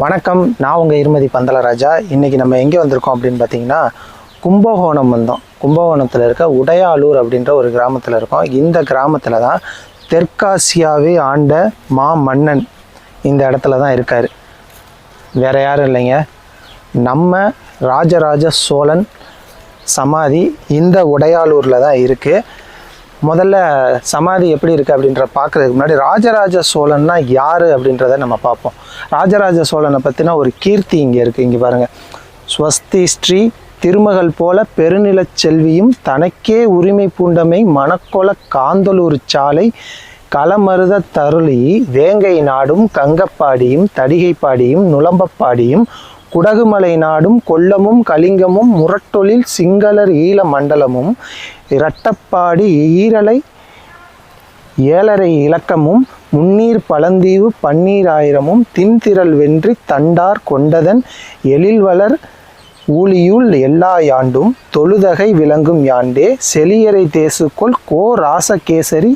வணக்கம். நான் உங்கள் இருமதி பந்தலராஜா. இன்றைக்கி நம்ம எங்கே வந்திருக்கோம் அப்படின்னு பார்த்தீங்கன்னா கும்பகோணம் வந்தோம். கும்பகோணத்தில் இருக்க உடையாளூர் அப்படின்ற ஒரு கிராமத்தில் இருக்கோம். இந்த கிராமத்தில் தான் தெற்காசியாவே ஆண்ட மா மன்னன் இந்த இடத்துல தான் இருக்கார். வேறு யாரும் இல்லைங்க. நம்ம ராஜராஜ சோழன் சமாதி இந்த உடையாளூரில் தான் இருக்குது முதல்ல சமாதி எப்படி இருக்குது அப்படின்ற பார்க்குறதுக்கு முன்னாடி ராஜராஜ சோழன்னா யார் அப்படின்றத நம்ம பார்ப்போம். ராஜராஜ சோழனை பற்றின ஒரு கீர்த்தி இங்கே இருக்குது இங்கே பாருங்கள் ஸ்வஸ்தி ஸ்ரீ திருமகள் போல பெருநிலச் செல்வியும் தனக்கே உரிமை பூண்டமை மணக்கோல காந்தலூர் சாலை களமருத தருளி வேங்கை நாடும் கங்கப்பாடியும் தடிகைப்பாடியும் நுளம்பப்பாடியும் குடகுமலை நாடும் கொல்லமும் கலிங்கமும் முரட்டொழில் சிங்களர் ஈழ மண்டலமும் இரட்டப்பாடி ஈரலை ஏழரை இலக்கமும் முன்னீர் பழந்தீவு பன்னீராயிரமும் தின்திரள் வென்றி தண்டார் கொண்டதன் எழில்வளர் ஊழியுள் எல்லா யாண்டும் தொழுதகை விளங்கும் யாண்டே செலியரை தேசுக்கொள் கோ ராசகேசரி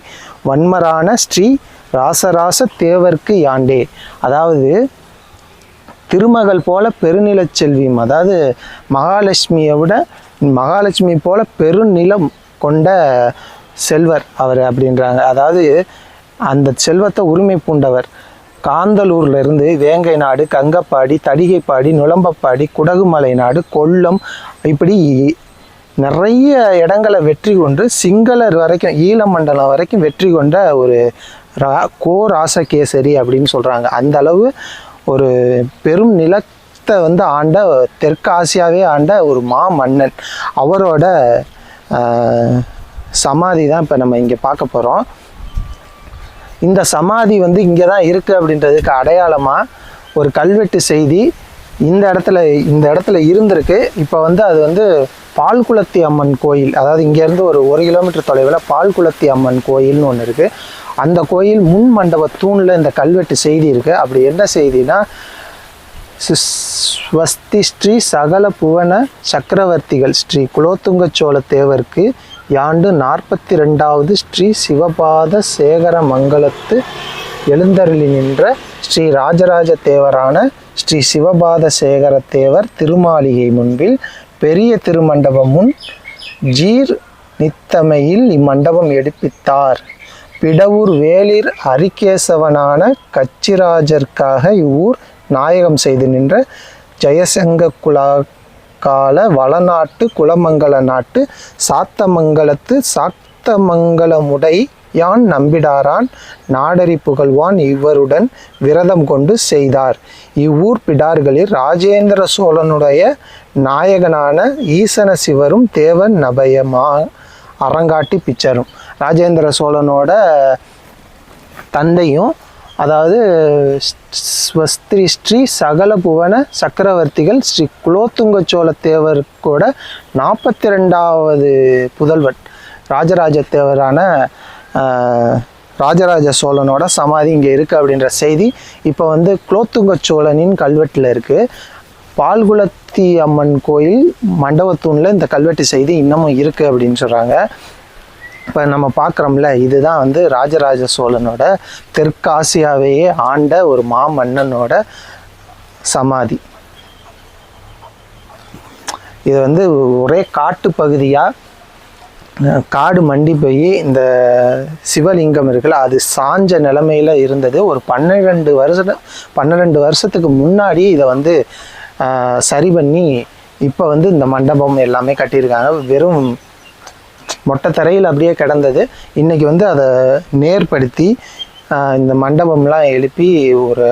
வன்மரான ஸ்ரீ ராசராச தேவர்க்கு யாண்டே. அதாவது திருமகள் போல பெருநிலச் செல்வியும் அதாவது மகாலட்சுமியை விட மகாலட்சுமி போல பெருநிலம் கொண்ட செல்வர் அவர் அப்படின்றாங்க. அதாவது அந்த செல்வத்தை உரிமை பூண்டவர் காந்தலூர்ல இருந்து வேங்கை நாடு கங்கப்பாடி தடிகைப்பாடி நுளம்பப்பாடி குடகுமலை நாடு கொல்லம் இப்படி நிறைய இடங்களை வெற்றி கொண்டு சிங்களர் வரைக்கும் ஈழமண்டலம் வரைக்கும் வெற்றி கொண்ட ஒரு ரா கோ ராசகேசரி அப்படின்னு சொல்கிறாங்க அந்த அளவு ஒரு பெரும் நிலத்தை வந்து ஆண்ட தெற்கு ஆசியாவே ஆண்ட ஒரு மா மன்னன். அவரோட சமாதி தான் இப்போ நம்ம இங்கே பார்க்க போகிறோம் இந்த சமாதி வந்து இங்கே தான் இருக்குது அப்படின்றதுக்கு அடையாளமாக ஒரு கல்வெட்டு செய்தி இந்த இடத்துல இந்த இடத்துல இருந்திருக்கு. இப்போ வந்து அது வந்து பால்குளத்தி அம்மன் கோயில் அதாவது இங்கேருந்து ஒரு ஒரு கிலோமீட்டர் தொலைவில் பால்குளத்தி அம்மன் கோயில்னு ஒன்று இருக்குது அந்த கோயில் முன் மண்டப தூணில் இந்த கல்வெட்டு செய்தி இருக்குது அப்படி என்ன செய்தினா ஸ்வஸ்தி ஸ்ரீ சகல புவன சக்கரவர்த்திகள் ஸ்ரீ குலோத்துங்க சோழ தேவருக்கு யாண்டு நாற்பத்தி ரெண்டாவது ஸ்ரீ சிவபாத சேகர மங்கலத்து எழுந்தருளி நின்ற ஸ்ரீ ராஜராஜ தேவரான ஸ்ரீ சிவபாத சேகர தேவர் திருமாளிகை முன்பில் பெரிய திருமண்டபம் முன் ஜீர் நித்தமையில் இம்மண்டபம் எடுப்பித்தார். பிடவூர் வேளிர் அரிகேசவனான கச்சிராஜர்க்காக இவ்வூர் நாயகம் செய்து நின்ற ஜெயசங்க குலா கால வளநாட்டு குலமங்கல நாட்டு சாத்தமங்கலத்து சாத்தமங்கலமுடை யான் நம்பிடாரான்? நாடரி புகழ்வான் இவருடன் விரதம் கொண்டு செய்தார். இவ்வூர் பிடார்களில் ராஜேந்திர சோழனுடைய நாயகனான ஈசன சிவரும் தேவன் நபயமா அரங்காட்டி பிச்சரும். ராஜேந்திர சோழனோட தந்தையும் அதாவது ஸ்வஸ்திரி ஸ்ரீ சகல புவன சக்கரவர்த்திகள் ஸ்ரீ குலோத்துங்க சோழ தேவர் கூட நாற்பத்தி ரெண்டாவது புதல்வன். ராஜராஜ தேவரான ராஜராஜ சோழனோட சமாதி இங்கே இருக்குது அப்படின்ற செய்தி இப்போ வந்து குலோத்துங்க சோழனின் கல்வெட்டில் இருக்குது பால்குலத்தி அம்மன் கோயில் மண்டபத்தூணில் இந்த கல்வெட்டு செய்தி இன்னமும் இருக்குது அப்படின்னு சொல்கிறாங்க இப்போ நம்ம பார்க்குறோம்ல இதுதான் வந்து ராஜராஜ சோழனோட தெற்காசியாவையே ஆண்ட ஒரு மாமன்னனோட சமாதி. இது வந்து ஒரே காட்டு பகுதியாக காடு மண்டி போய் இந்த சிவலிங்கம் இருக்குல்ல அது சாஞ்ச நிலமையில் இருந்தது. ஒரு பன்னிரெண்டு வருஷம் பன்னிரெண்டு வருஷத்துக்கு முன்னாடி இதை வந்து சரி பண்ணி இப்போ வந்து இந்த மண்டபம் எல்லாமே கட்டியிருக்காங்க. வெறும் மொட்டை தரையில் அப்படியே கிடந்தது. இன்றைக்கி வந்து அதை நேர்படுத்தி இந்த மண்டபம்லாம் எழுப்பி ஒரு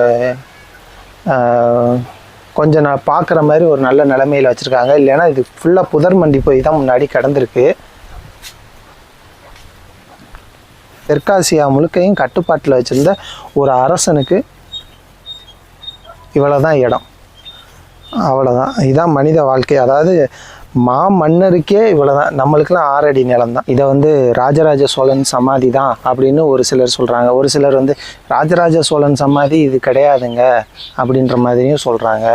கொஞ்சம் நான் பார்க்குற மாதிரி ஒரு நல்ல நிலமையில் வச்சுருக்காங்க. இல்லைன்னா இது ஃபுல்லாக புதர் மண்டி போய் தான் முன்னாடி கிடந்திருக்கு. தெற்காசியா முழுக்கையும் கட்டுப்பாட்டில் வச்சுருந்த ஒரு அரசனுக்கு இவ்வளோ தான் இடம். அவ்வளோதான் இதுதான் மனித வாழ்க்கை. அதாவது மா மன்னருக்கே இவ்வளோ தான் நம்மளுக்குலாம் ஆறடி நிலம் தான். இதை வந்து ராஜராஜ சோழன் சமாதி தான் அப்படின்னு ஒரு சிலர் சொல்கிறாங்க ஒரு சிலர் வந்து ராஜராஜ சோழன் சமாதி இது கிடையாதுங்க அப்படின்ற மாதிரியும் சொல்கிறாங்க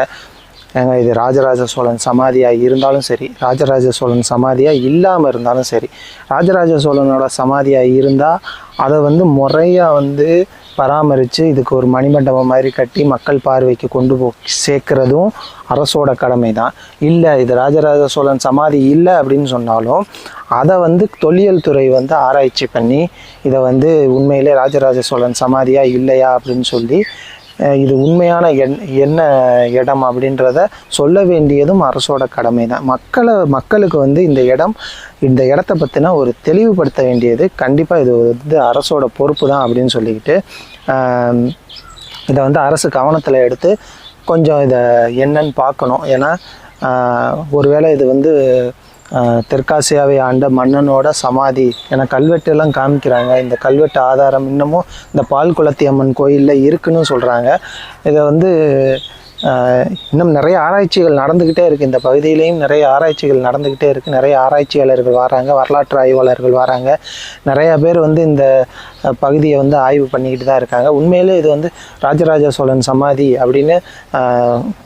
ஏங்க இது ராஜராஜ சோழன் சமாதியாக இருந்தாலும் சரி ராஜராஜ சோழன் சமாதியாக இல்லாமல் இருந்தாலும் சரி ராஜராஜ சோழனோட சமாதியாக இருந்தால் அதை வந்து முறையாக வந்து பராமரித்து இதுக்கு ஒரு மணிமண்டபம் மாதிரி கட்டி மக்கள் பார்வைக்கு கொண்டு போ சேர்க்குறதும் அரசோட கடமை தான் இல்லை இது ராஜராஜ சோழன் சமாதி இல்லை அப்படின்னு சொன்னாலும் அதை வந்து தொல்லியல் துறை வந்து ஆராய்ச்சி பண்ணி இதை வந்து உண்மையிலே ராஜராஜ சோழன் சமாதியாக இல்லையா அப்படின்னு சொல்லி இது உண்மையான என் என்ன இடம் அப்படின்றத சொல்ல வேண்டியதும் அரசோட கடமை தான் மக்களை மக்களுக்கு வந்து இந்த இடம் இந்த இடத்த பற்றினா ஒரு தெளிவுபடுத்த வேண்டியது கண்டிப்பாக இது வந்து அரசோட பொறுப்பு தான் அப்படின்னு சொல்லிக்கிட்டு இதை வந்து அரசு கவனத்தில் எடுத்து கொஞ்சம் இதை என்னன்னு பார்க்கணும். ஏன்னா ஒருவேளை இது வந்து தெற்காசியாவை ஆண்ட மன்னனோட சமாதி என கல்வெட்டுலாம் காமிக்கிறாங்க. இந்த கல்வெட்டு ஆதாரம் இன்னமும் இந்த பால் குளத்தி அம்மன் கோயிலில் இருக்குன்னு சொல்கிறாங்க இதை வந்து இன்னும் நிறைய ஆராய்ச்சிகள் நடந்துக்கிட்டே இருக்குது இந்த பகுதியிலையும் நிறைய ஆராய்ச்சிகள் நடந்துக்கிட்டே இருக்குது நிறைய ஆராய்ச்சியாளர்கள் வராங்க வரலாற்று ஆய்வாளர்கள் வராங்க. நிறைய பேர் வந்து இந்த பகுதியை வந்து ஆய்வு பண்ணிக்கிட்டு தான் இருக்காங்க. உண்மையிலே இது வந்து ராஜராஜ சோழன் சமாதி அப்படின்னு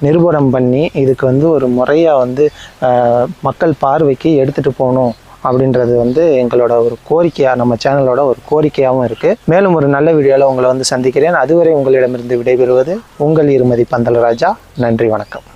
நிருபணம் நிரூபணம் பண்ணி இதுக்கு வந்து ஒரு முறையாக வந்து மக்கள் பார்வை பார்வைக்கு எடுத்துகிட்டு போகணும் அப்படின்றது வந்து எங்களோட ஒரு கோரிக்கையாக நம்ம சேனலோட ஒரு கோரிக்கையாகவும் இருக்குது மேலும் ஒரு நல்ல வீடியோவில் உங்களை வந்து சந்திக்கிறேன். அதுவரை உங்களிடமிருந்து விடைபெறுவது உங்கள் இருமதி பந்தலராஜா. நன்றி வணக்கம்.